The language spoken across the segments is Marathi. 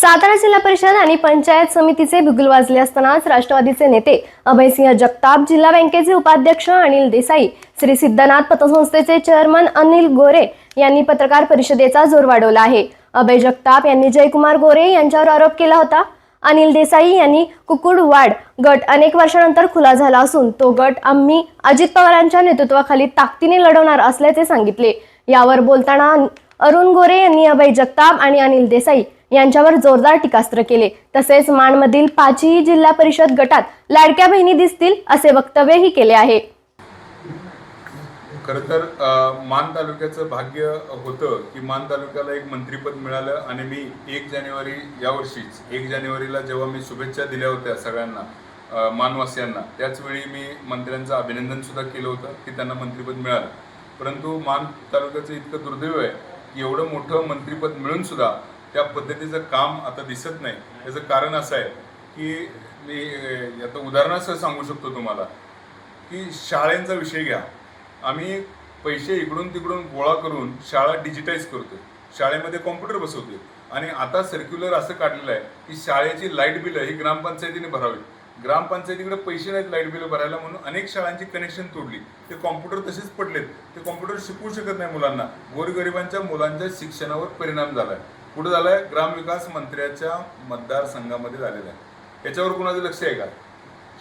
सातारा जिल्हा परिषद आणि पंचायत समितीचे बिगुल वाजले असतानाच राष्ट्रवादीचे नेते अभयसिंह जगताप जिल्हा बँकेचे उपाध्यक्ष अनिल देसाई श्री सिद्धनाथ पतसंस्थेचे चेअरमन अनिल गोरे यांनी पत्रकार परिषदेचा जोर वाढवला आहे. अभय जगताप यांनी जयकुमार गोरे यांच्यावर आरोप केला होता. अनिल देसाई यांनी कुकुडवाड गट अनेक वर्षानंतर खुला झाला असून तो गट आम्ही अजित पवारांच्या नेतृत्वाखाली ताकदीने लढवणार असल्याचे सांगितले. यावर बोलताना अरुण गोरे यांनी अभय जगताप आणि अनिल देसाई यांच्यावर जोरदार टीकास्त्र केले. तसेच माणमधील पाचही जिल्हा परिषद गटात लाडक्या बहिणी दिसतील असे वक्तव्यही केले आहे. खरं तर मान तालुक्याचं भाग्य होतं की मान तालुक्याला एक मंत्रीपद मिळालं आणि मी एक जानेवारी यावर्षीच एक जानेवारीला जेव्हा मी शुभेच्छा दिल्या होत्या सगळ्यांना मानवासियांना त्याचवेळी मी मंत्र्यांचं अभिनंदन सुद्धा केलं होतं की त्यांना मंत्रीपद मिळालं. परंतु मान तालुक्याचं इतकं दुर्दैव आहे की एवढं मोठं मंत्रीपद मिळून सुद्धा त्या पद्धतीचं काम आता दिसत नाही. याचं कारण असं आहे की मी आता उदाहरणासह सांगू शकतो तुम्हाला की शाळेंचा विषय घ्या. आम्ही पैसे इकडून तिकडून गोळा करून शाळा डिजिटाईज करतो शाळेमध्ये कॉम्प्युटर बसवतो आणि आता सर्क्युलर असं काढलेलं आहे की शाळेची लाइट बिलं ही ग्रामपंचायतीने भरावी. ग्रामपंचायतीकडे पैसे नाहीत लाइट बिलं भरायला म्हणून अनेक शाळांची कनेक्शन तोडली. ते कॉम्प्युटर तसेच पडलेत. ते कॉम्प्युटर शिकवू शकत नाही मुलांना. गोरगरिबांच्या मुलांच्या शिक्षणावर परिणाम झाला आहे कुठं झालंय? ग्रामविकास मंत्र्याच्या मतदारसंघामध्ये झालेला आहे. याच्यावर कुणाचं लक्ष आहे का?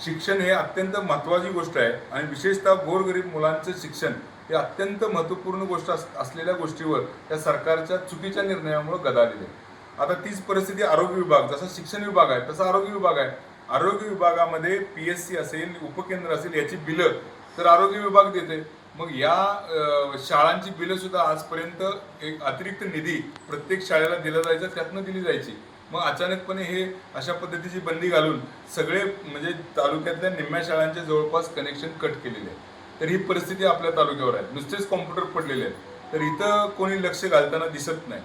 शिक्षण हे अत्यंत महत्त्वाची गोष्ट आहे आणि विशेषतः गोरगरीब मुलांचं शिक्षण हे अत्यंत महत्त्वपूर्ण गोष्ट अस असलेल्या गोष्टीवर त्या सरकारच्या चुकीच्या निर्णयामुळे गदालेली आहे. आता तीच परिस्थिती आरोग्य विभाग जसा शिक्षण विभाग आहे तसा आरोग्य विभाग आहे. आरोग्य विभागामध्ये पी एस सी असेल उपकेंद्र असेल याची बिलं तर आरोग्य विभाग देते मग या शाळांची बिलं सुद्धा आजपर्यंत एक अतिरिक्त निधी प्रत्येक शाळेला दिला जायचा त्यातनं दिली जायची. मग अचानकपणे हे अशा पद्धतीची बंदी घालून सगळे म्हणजे तालुक्यातल्या निम्म्या शाळांचे जवळपास कनेक्शन कट केलेले आहे तर ही परिस्थिती आपल्या तालुक्यावर आहे. नुसतेच कॉम्प्युटर पडलेले आहेत. तर इथं कोणी लक्ष घालताना दिसत नाही.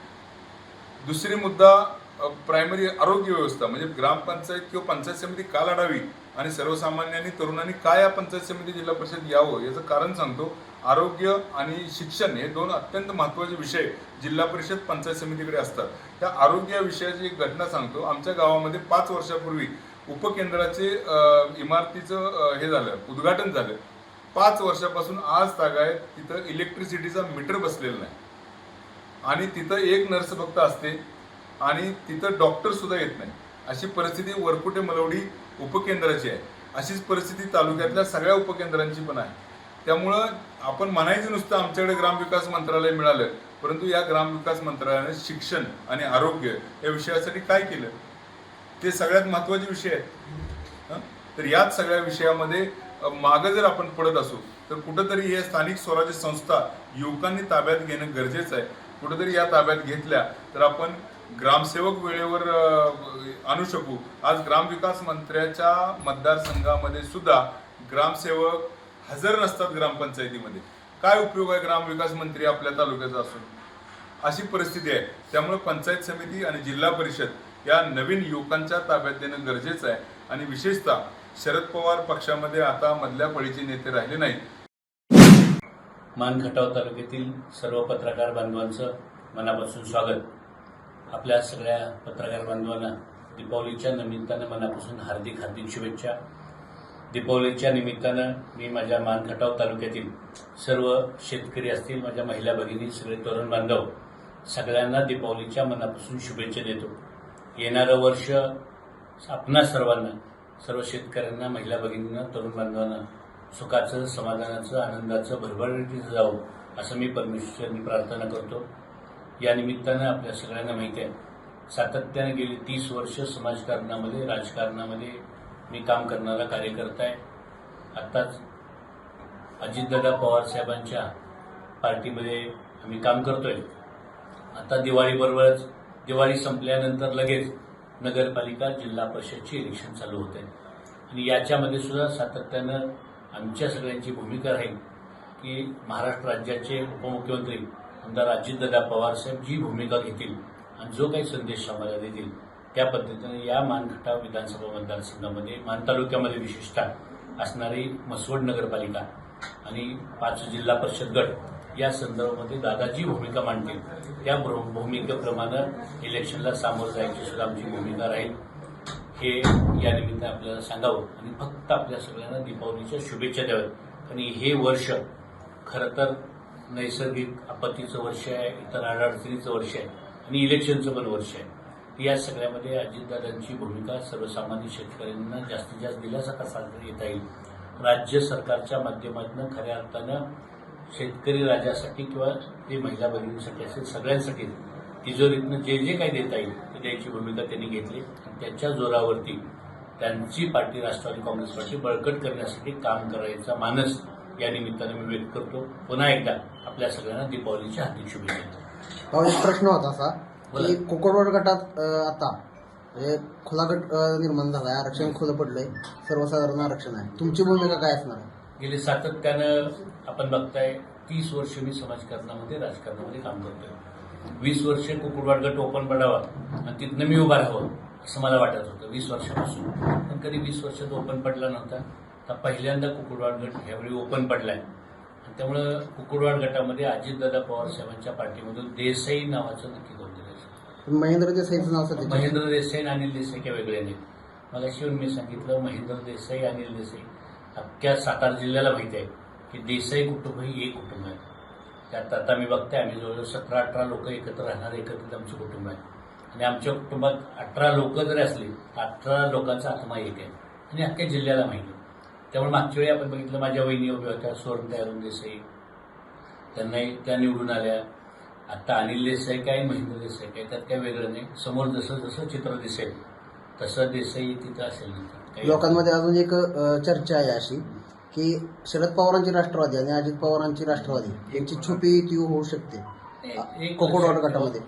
दुसरी मुद्दा प्रायमरी आरोग्य व्यवस्था म्हणजे ग्रामपंचायत किंवा पंचायत समिती का लढावी आणि सर्वसामान्यांनी तरुणांनी काय या पंचायत समिती जिल्हा परिषद यावं याचं कारण सांगतो. आरोग्य आणि शिक्षण हे दोन अत्यंत महत्त्वाचे विषय जिल्हा परिषद पंचायत समितीकडे असतात. त्या आरोग्य विषयाची एक घटना सांगतो. आमच्या गावामध्ये पाच वर्षापूर्वी उपकेंद्राचे इमारतीचं हे झालं उद्घाटन झालं. पाच वर्षापासून आज तागायत तिथं इलेक्ट्रिसिटीचा मीटर बसलेला नाही. आणि तिथं एक नर्स फक्त असते आणि तिथं डॉक्टरसुद्धा येत नाही. अशी परिस्थिती वरकुटे मलवडी उपकेंद्राची आहे. अशीच परिस्थिती तालुक्यातल्या सगळ्या उपकेंद्रांची पण आहे. त्यामुळं आपण म्हणायचं नुसतं आमच्याकडे ग्रामविकास मंत्रालय मिळालं परंतु या ग्रामविकास मंत्रालयाने शिक्षण आणि आरोग्य या विषयासाठी काय केलं? ते सगळ्यात महत्त्वाचे विषय आहेत. तर याच सगळ्या विषयामध्ये मागं जर आपण पडत असू तर कुठंतरी हे स्थानिक स्वराज्य संस्था युवकांनी ताब्यात घेणं गरजेचं आहे. कुठंतरी या ताब्यात घेतल्या तर आपण ग्रामसेवक वेळेवर आणू शकू. आज ग्रामविकास मंत्र्याच्या मतदारसंघामध्ये सुद्धा ग्रामसेवक हजर नसतात ग्रामपंचायतीमध्ये. काय उपयोग आहे ग्रामविकास मंत्री आपल्या तालुक्याचा असून अशी परिस्थिती आहे. त्यामुळे पंचायत समिती आणि जिल्हा परिषद या नवीन युवकांच्या ताब्यात देणं गरजेचं आहे. आणि विशेषतः शरद पवार पक्षामध्ये आता मधल्या पळीचे नेते राहिले नाहीत. मानखटाव तालुक्यातील सर्व पत्रकार बांधवांचं मनापासून स्वागत. आपल्या सगळ्या पत्रकार बांधवांना दीपावलीच्या निमित्तानं मनापासून हार्दिक हार्दिक शुभेच्छा. दीपावलीच्या निमित्तानं मी माझ्या मानखटाव तालुक्यातील सर्व शेतकरी असतील माझ्या महिला भगिनी सगळे तरुण बांधव सगळ्यांना दीपावलीच्या मनापासून शुभेच्छा देतो. येणारं वर्ष आपणा सर्वांना सर्व शेतकऱ्यांना महिला भगिनींना तरुण बांधवांना सुखाचं समाधानाचं आनंदाचं भरभराटीचं जावं असं मी परमेश्वरांनी प्रार्थना करतो. या निमित्तानं आपल्या सगळ्यांना माहिती आहे सातत्याने गेली तीस वर्ष समाजकारणामध्ये राजकारणामध्ये मी काम करणारा कार्यकर्ता आहे. आत्ताच अजितदादा पवार साहेबांच्या पार्टीमध्ये आम्ही काम करतोय. आता दिवाळीबरोबरच दिवाळी संपल्यानंतर लगेच नगरपालिका जिल्हा परिषदची इलेक्शन चालू होत. आहे आणि याच्यामध्ये सुद्धा सातत्यानं आमच्या सगळ्यांची भूमिका राहील की महाराष्ट्र राज्याचे उपमुख्यमंत्री आमदार अजितदादा पवार साहेब जी भूमिका घेतील आणि जो काही संदेश आम्हाला देतील त्या पद्धतीने या मानखटाव विधानसभा मतदारसंघामध्ये मान तालुक्यामध्ये विशेषतः असणारी मसवड नगरपालिका आणि पाच जिल्हा परिषद गट या संदर्भामध्ये दादा जी भूमिका मांडतील. त्या भूमिकेप्रमाणे इलेक्शनला सामोरं जायची सुद्धा आमची भूमिका राहील. हे या निमित्ताने आपल्याला सांगावं आणि फक्त आपल्या सगळ्यांना दीपावलीच्या शुभेच्छा द्याव्यात. आणि हे वर्ष खरं तर नैसर्गिक आपत्तीचं वर्ष आहे इतर अडचणीचं वर्ष आहे आणि इलेक्शनचं पण वर्ष आहे. या सगळ्यामध्ये अजितदादांची भूमिका सर्वसामान्य शेतकऱ्यांना जास्तीत जास्त दिलासा कसा येता येईल. राज्य सरकारच्या माध्यमातून खऱ्या अर्थानं शेतकरी राजासाठी किंवा ते महिला भगिनींसाठी असेल सगळ्यांसाठी तिजोरीतनं जे जे काही देता येईल ते द्यायची भूमिका त्यांनी घेतली. आणि त्याच्या जोरावरती त्यांची पार्टी राष्ट्रवादी काँग्रेस पार्टी बळकट करण्यासाठी काम करायचा मानस या निमित्तानं मी व्यक्त करतो. पुन्हा एकदा आपल्या सगळ्यांना दीपावलीच्या हार्दिक शुभेच्छा. एक प्रश्न होता असा. की कोकणवाड गटात अं, आता म्हणजे खुला गट अं, निर्माण झालाय आरक्षण खुलं पडलंय सर्वसाधारण आरक्षण आहे. तुमची भूमिका काय असणार आहे? गेले सातत्यानं आपण बघताय तीस वर्ष मी समाजकारणामध्ये राजकारणामध्ये काम करतोय. वीस वर्ष कुकुडवाड गट ओपन पडावा आणि तिथनं मी उभा राहावं असं मला वाटत होतं वीस वर्षापासून. पण कधी वीस वर्षात ओपन पडला नव्हता तर पहिल्यांदा कुकुडवाड गट ह्यावेळी ओपन पडलाय. आणि त्यामुळं कुकुडवाड गटामध्ये अजितदादा पवार साहेबांच्या पार्टीमधून देसाई नावाचं नक्की पण महेंद्र देसाईचं नाव सध्या. महेंद्र देसाई आणि अनिल देसाई काय वेगळे नाहीत. मला शिवून मी सांगितलं महेंद्र देसाई अनिल देसाई. अख्ख्या सातारा जिल्ह्याला माहिती आहे की देसाई कुटुंब ही एक कुटुंब आहे. त्यात आता मी बघते आम्ही जवळजवळ सतरा अठरा लोक एकत्र राहणारे एकत्रित आमचं कुटुंब आहे. आणि आमच्या कुटुंबात अठरा लोक जरी असली अठरा लोकांचा आत्मा एक आहे. आणि अख्ख्या जिल्ह्याला माहिती आहे. त्यामुळे मागच्या वेळी आपण बघितलं माझ्या वहिनी उभ्या होत्या सुवर्ण देसाई. त्यांनाही त्या निवडून आल्या. आता अनिल देसाई काय महेंद्र देसाई काय त्यात काय वेगळं नाही. समोर जसं जसं चित्र दिसेल तसं देसाई तिथं असेल. नंतर काही- लोकांमध्ये अजून एक अं, चर्चा आहे अशी की शरद पवारांची राष्ट्रवादी आणि अजित पवारांची राष्ट्रवादी यांची छुपी युती होऊ शकते. एक- एक कोकणवाड लक्षात ठेवा. गटामध्ये.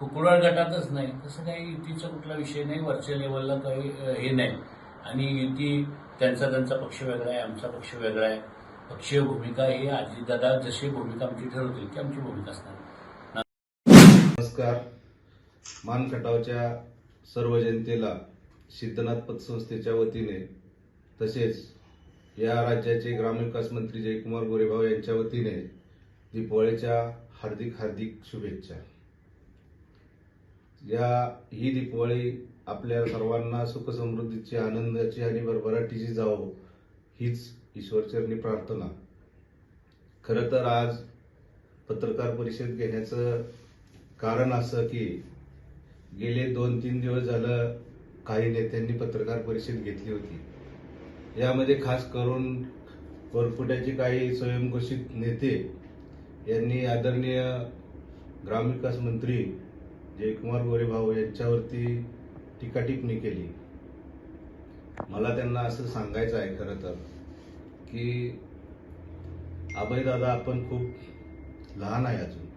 कुकुडवाड गटातच नाही. तसं काही युतीचा कुठला विषय नाही वरच्या लेवलला काही अ, हे नाही. आणि युती त्यांचा त्यांचा पक्ष वेगळा आहे आमचा पक्ष वेगळा आहे. पक्षीय भूमिका ही अजितदादा जशी भूमिका आमची ठरवतील ती आमची भूमिका असणार. नमस्कार. मानखटावच्या सर्व जनतेला सिद्धनाथ पतसंस्थेच्या वतीने तसेच या राज्याचे ग्रामविकास मंत्री जयकुमार गोरेभाऊ यांच्या वतीने दीपावळीच्या हार्दिक हार्दिक शुभेच्छा. या ही दीपावळी आपल्या सर्वांना सुखसमृद्धीची आनंदाची आणि भरभराटीची जावो हीच ईश्वरचरणी प्रार्थना. खरं तर आज पत्रकार परिषद घेण्याचं कारण असं की गेले दोन तीन दिवस झालं काही नेत्यांनी पत्रकार परिषद घेतली होती. यामध्ये खास करून वरपुट्याचे काही स्वयंघोषित नेते यांनी आदरणीय ग्रामविकास मंत्री जयकुमार गोरेभाऊ यांच्यावरती टीकाटिपणी केली. मला त्यांना असं सांगायचं आहे खरं तर की अभयदादा आपण खूप लहान आहे अजून.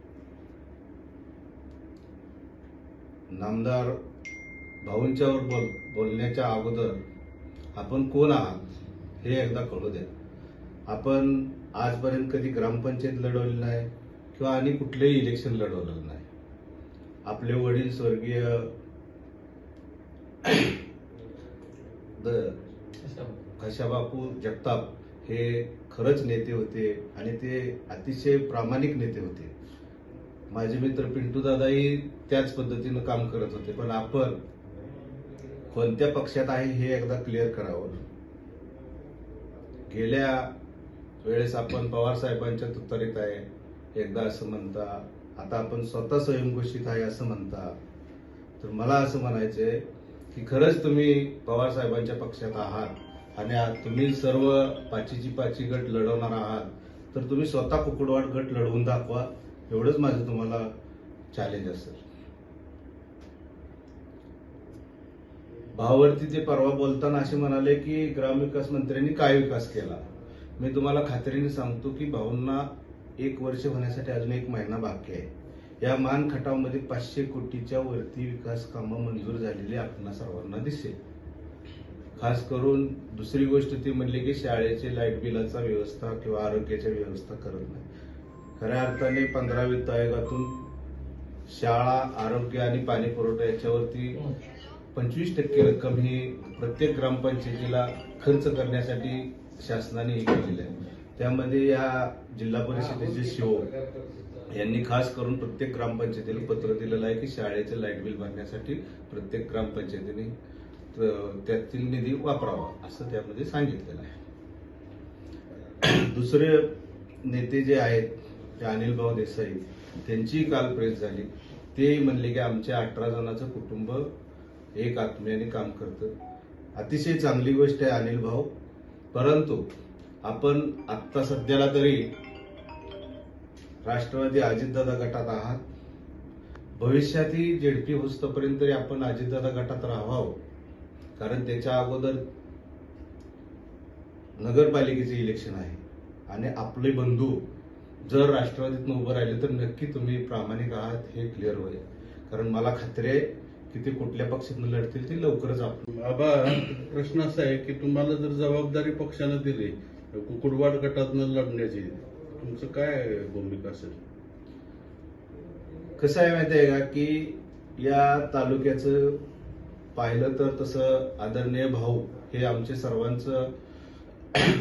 नामदार भाऊंच्यावर बोल बोलण्याच्या अगोदर आपण कोण आहात हे एकदा कळू द्या. आपण आजपर्यंत कधी ग्रामपंचायत लढवली नाही किंवा आणि कुठलेही इलेक्शन लढवलेलं नाही. आपले वडील स्वर्गीय कशाबापू जगताप हे खरंच नेते होते आणि ते अतिशय प्रामाणिक नेते होते. माझे मित्र पिंटू दादाही त्याच पद्धतीनं काम करत होते. पण आपण कोणत्या पक्षात आहे हे एकदा क्लिअर करावं. गेल्या वेळेस आपण पवार साहेबांच्या तुतारीत आहे. एकदा असं म्हणता आता आपण स्वतः स्वयंघोषित आहे असं म्हणता. तर मला असं म्हणायचंय की खरंच तुम्ही पवार साहेबांच्या पक्षात आहात आणि तुम्ही सर्व पाचीची पाची गट लढवणार आहात. तर तुम्ही स्वतः कुकुडवाड गट लढवून दाखवा. एवढंच माझं तुम्हाला चॅलेंज असेल. भावावरती ते परवा बोलताना असे म्हणाले की ग्रामविकास मंत्र्यांनी काय विकास केला? मी तुम्हाला खात्रीने सांगतो की भाऊंना एक वर्ष होण्यासाठी अजून एक महिना बाकी आहे. या मान खटावमध्ये पाचशे कोटीच्या वरती विकास कामं मंजूर झालेली आपणा सर्वांना दिसेल. खास करून दुसरी गोष्ट ती म्हणली की शाळेचे लाइट बिलाचा व्यवस्था किंवा आरोग्याच्या व्यवस्था करत नाही. खऱ्या अर्थाने पंधरा वित्त आयोगातून शाळा आरोग्य आणि पाणी पुरवठा याच्यावरती पंचवीस टक्के रक्कम ही प्रत्येक ग्रामपंचायतीला खर्च करण्यासाठी शासनाने हे केलेलं आहे. त्यामध्ये या जिल्हा परिषदेचे शिओ यांनी खास करून प्रत्येक ग्रामपंचायतीला पत्र दिलेलं आहे की शाळेचं लाइट बिल भरण्यासाठी प्रत्येक ग्रामपंचायतीने त्यातील निधी वापरावा असं त्यामध्ये सांगितलेलं आहे. दुसरे नेते जे आहेत ते अनिल भाऊ देसाई त्यांची काल प्रेस झाली. ते म्हणले की आमच्या अठरा जणांचं कुटुंब एक आत्म्याने काम करतं. अतिशय चांगली गोष्ट आहे अनिल भाऊ. परंतु आपण आत्ता सध्याला तरी राष्ट्रवादी अजितदादा गटात आहात. भविष्यातही जेडपी होस्तपर्यंत तरी आपण अजितदादा गटात राहावं. कारण त्याच्या अगोदर नगरपालिकेचे इलेक्शन आहे. आणि आपले बंधू जर राष्ट्रवादीतनं उभं राहिले तर नक्की तुम्ही प्रामाणिक आहात हे क्लिअर होईल. कारण मला खात्री आहे की ते कुठल्या पक्षातून लढतील ते लवकरच आपण बाबा प्रश्न असा आहे की तुम्हाला जर जबाबदारी पक्षानं दिली कुकुडवाड गटातनं लढण्याची तुमचं काय भूमिका असेल? कसं आहे माहिती आहे का की या तालुक्याचं पाहिलं तर तसं आदरणीय भाऊ हे आमचे सर्वांचं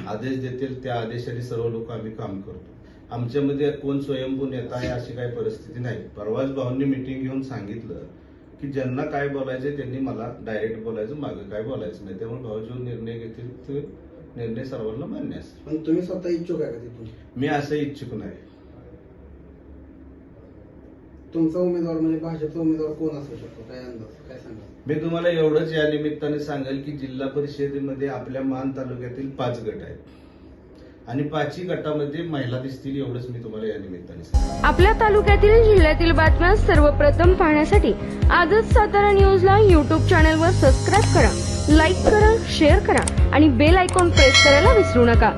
आदेश देतील त्या आदेशाने सर्व लोक आम्ही काम करतो. आमच्यामध्ये कोण स्वयंभू नेता आहे अशी काही परिस्थिती नाही. परवाच भाऊंनी मिटिंग घेऊन सांगितलं की ज्यांना काय बोलायचं त्यांनी मला डायरेक्ट बोलायचं मागं काय बोलायचं नाही. त्यामुळे भाऊ जो निर्णय घेतील ते निर्णय सर्वांना मान्य असेल पण तुम्ही स्वतः इच्छुक आहे का तिथून? मी असं इच्छुक नाही. तुमचा उमेदवार म्हणजे भाजपचा उमेदवार कोण असू शकतो? काय अंदाज? काय सांगा मी तुम्हाला एवढंच या निमित्ताने सांगेल की जिल्हा परिषदेमध्ये आपल्या मान तालुक्यातील पाच गट आहेत. आणि पाचही गटामध्ये महिला दिसतील एवढंच मी तुम्हाला या निमित्ताने आपल्या तालुक्यातील जिल्ह्यातील बातम्या सर्वप्रथम पाहण्यासाठी आजच सातारा न्यूजला युट्यूब चॅनलवर सबस्क्राईब करा लाईक करा शेअर करा आणि बेल आयकॉन प्रेस करायला विसरू नका.